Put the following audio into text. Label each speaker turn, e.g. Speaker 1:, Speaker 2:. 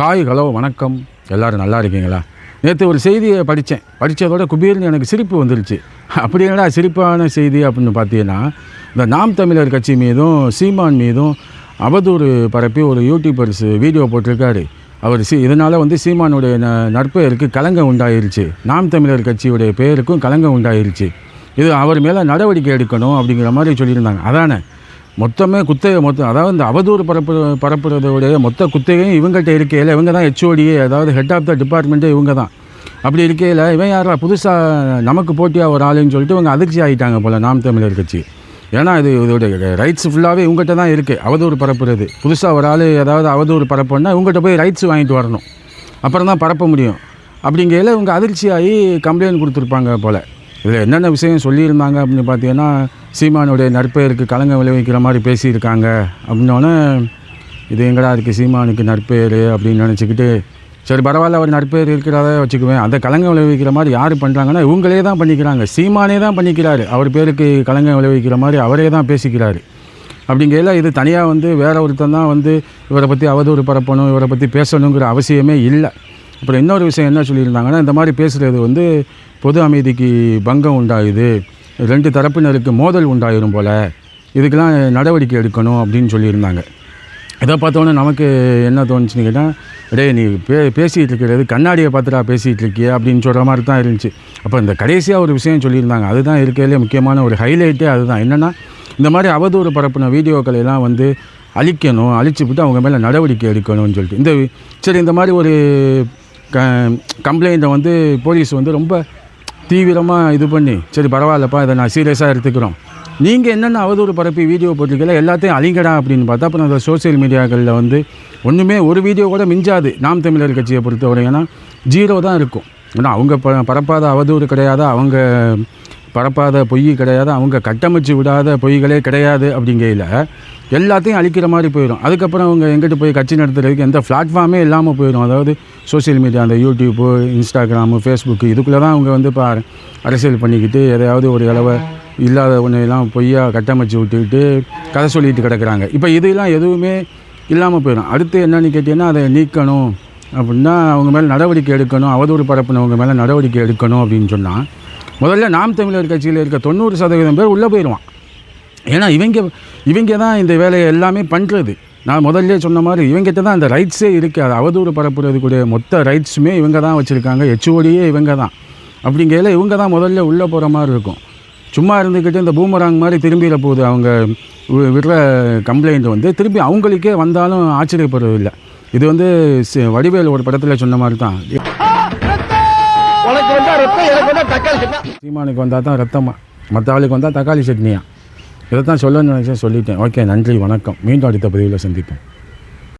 Speaker 1: Hi hello வணக்கம். எல்லோரும் நல்லா இருக்கீங்களா? நேற்று ஒரு செய்தியை படித்தேன். படித்ததோட குபீர்னு எனக்கு சிரிப்பு வந்துருச்சு. அப்படி என்னடா சிரிப்பான செய்தி அப்படின்னு பார்த்தீங்கன்னா இந்த நாம் தமிழர் கட்சி மீதும் சீமான் மீதும் அவதூறு பரப்பி ஒரு யூடியூபர்ஸ் வீடியோ போட்டிருக்காரு. அவர் சி இதனால் வந்து சீமானுடைய ந நற்பெயருக்கு கலங்கம் உண்டாயிருச்சு. நாம் தமிழர் கட்சியுடைய பெயருக்கும் கலங்கம் உண்டாயிருச்சு. இது அவர் மேலே நடவடிக்கை எடுக்கணும் அப்படிங்கிற மாதிரி சொல்லியிருந்தாங்க. அதானே? மொத்தமே குத்தகை மொத்தம் அதாவது இந்த அவதூறு பரப்பு பரப்புறதோடைய மொத்த குத்தகையும் இவங்கள்ட்ட இருக்கையில் இவங்க தான் ஹெச்ஓடியே அதாவது ஹெட் ஆஃப் த டிபார்ட்மெண்ட்டே இவங்க தான் அப்படி இருக்கையில் இவன் யாரா புதுசாக நமக்கு போட்டியாக ஒரு ஆளுன்னு சொல்லிட்டு இவங்க அதிர்ச்சி ஆகிட்டாங்க போல் நாம் தமிழர் கட்சி. ஏன்னா இது இதோடைய ரைட்ஸ் ஃபுல்லாகவே இவங்ககிட்ட தான் இருக்குது அவதூறு பரப்புறது. புதுசாக ஒரு ஆள் ஏதாவது அவதூறு பரப்புன்னா இவங்ககிட்ட போய் ரைட்ஸ் வாங்கிட்டு வரணும். அப்புறம் தான் பரப்ப முடியும். அப்படிங்கையில் இவங்க அதிர்ச்சியாகி கம்ப்ளைண்ட் கொடுத்துருப்பாங்க போல். இதில் என்னென்ன விஷயம் சொல்லியிருந்தாங்க அப்படின்னு பார்த்தீங்கன்னா சீமானுடைய நற்பெயருக்கு களங்கம் விளைவிக்கிற மாதிரி பேசியிருக்காங்க அப்படின்னோடனே இது எங்கடா இருக்குது சீமானுக்கு நற்பெயர் அப்படின்னு நினச்சிக்கிட்டு சரி பரவாயில்ல அவர் நற்பெயர் இருக்கிறத வச்சுக்குவேன். அந்த கலங்க விளைவிக்கிற மாதிரி யார் பண்ணுறாங்கன்னா இவங்களே தான் பண்ணிக்கிறாங்க. சீமானே தான் பண்ணிக்கிறாரு. அவர் பேருக்கு கலங்க விளைவிக்கிற மாதிரி அவரே தான் பேசிக்கிறாரு. அப்படிங்கையில் இது தனியாக வந்து வேற ஒருத்தன் தான் வந்து இவரை பற்றி அவதூறு பரப்பணும் இவரை பற்றி பேசணுங்கிற அவசியமே இல்லை. அப்புறம் இன்னொரு விஷயம் என்ன சொல்லியிருந்தாங்கன்னா இந்த மாதிரி பேசுகிறது வந்து பொது அமைதிக்கு பங்கம் உண்டாகுது. ரெண்டு தரப்பினருக்கு மோதல் உண்டாயிரும் போல். இதுக்கெல்லாம் நடவடிக்கை எடுக்கணும் அப்படின்னு சொல்லியிருந்தாங்க. இதை பார்த்தோன்னே நமக்கு என்ன தோணுச்சுன்னு கேட்டால் டேய் நீ பே பேசிகிட்டு இருக்கிறது கண்ணாடியை பார்த்துட்டா பேசிகிட்டு இருக்கிய அப்படின்னு சொல்கிற மாதிரி தான் இருந்துச்சு. அப்போ இந்த கடைசியாக ஒரு விஷயம் சொல்லியிருந்தாங்க. அதுதான் இருக்கிறதுலே முக்கியமான ஒரு ஹைலைட்டே அதுதான். என்னென்னா இந்த மாதிரி அவதூறு பரப்பின வீடியோக்களை எல்லாம் வந்து அழிக்கணும் அழிச்சுவிட்டு அவங்க மேலே நடவடிக்கை எடுக்கணும்னு சொல்லிட்டு. இந்த சரி இந்த மாதிரி ஒரு க கம்ப்ளைண்ட்டை வந்து போலீஸ் வந்து ரொம்ப தீவிரமாக இது பண்ணி சரி பரவாயில்லப்பா இதை நான் சீரியஸாக எடுத்துக்கிறோம். நீங்கள் என்னென்ன அவதூறு பரப்பி வீடியோ போட்டிருக்கல எல்லாத்தையும் அழிங்கடா அப்படின்னு பார்த்தா அப்புறம் அந்த சோசியல் மீடியாக்களில் வந்து ஒன்றுமே ஒரு வீடியோ கூட மிஞ்சாது நாம் தமிழர் கட்சியை பொறுத்தவரை. ஏன்னா ஜீரோ தான் இருக்கும். ஆனால் அவங்க ப பரப்பாத அவதூறு கிடையாது அவங்க பரப்பாத பொய் கிடையாது அவங்க கட்டமைச்சு விடாத பொய்களே கிடையாது அப்படிங்கையில் எல்லாத்தையும் அழிக்கிற மாதிரி போயிடும் அதுக்கப்புறம் அவங்க எங்கிட்ட போய் கட்சி நடத்துறதுக்கு எந்த பிளாட்ஃபார்மே இல்லாமல் போயிடும் அதாவது சோஷியல் மீடியா அந்த யூடியூப்பு இன்ஸ்டாகிராமு ஃபேஸ்புக்கு இதுக்குள்ளே தான் அவங்க வந்து இப்போ அரசியல் பண்ணிக்கிட்டு எதையாவது ஒரு அளவை இல்லாத ஒன்றையெல்லாம் பொய்யா கட்டமைச்சு விட்டுக்கிட்டு கதை சொல்லிட்டு கிடக்குறாங்க. இப்போ இதெல்லாம் எதுவுமே இல்லாமல் போயிடும் அடுத்து என்னென்னு கேட்டிங்கன்னா அதை நீக்கணும் அப்படின்னா அவங்க மேலே நடவடிக்கை எடுக்கணும் அவதூறு பரப்புனவங்க மேலே நடவடிக்கை எடுக்கணும் அப்படின்னு சொன்னால் முதல்ல நாம் தமிழர் கட்சியில் இருக்க தொண்ணூறு சதவீதம் பேர் உள்ளே போயிடுவான் ஏன்னா இவங்க இவங்க தான் இந்த வேலையை எல்லாமே பண்ணுறது நான் முதல்ல சொன்ன மாதிரி இவங்ககிட்ட தான் அந்த ரைட்ஸே இருக்குது அது அவதூறு பரப்புறதுக்குடைய மொத்த ரைட்ஸுமே இவங்க தான் வச்சுருக்காங்க. ஹெச்ஓடியே இவங்க தான். அப்படிங்கையில் இவங்க தான் முதல்ல உள்ளே போகிற மாதிரி இருக்கும். சும்மா இருந்துக்கிட்டு இந்த பூமராங் மாதிரி திரும்பிட போகுது அவங்க விடுற கம்ப்ளைண்ட் வந்து திருப்பி அவங்களுக்கே வந்தாலும் ஆச்சரியப்படுறதில்லை. இது வந்து வடிவேல் ஒரு படத்தில் சொன்ன மாதிரி தான். சீமானுக்கு வந்தால் தான் ரத்தமா? மற்ற ஆளுக்கு வந்தால் தக்காளி சட்னியா? இதை தான் சொல்லணும்னு நினச்சேன் சொல்லிட்டேன். ஓகே நன்றி வணக்கம். மீண்டும் அடுத்த பதிவில் சந்திப்போம்.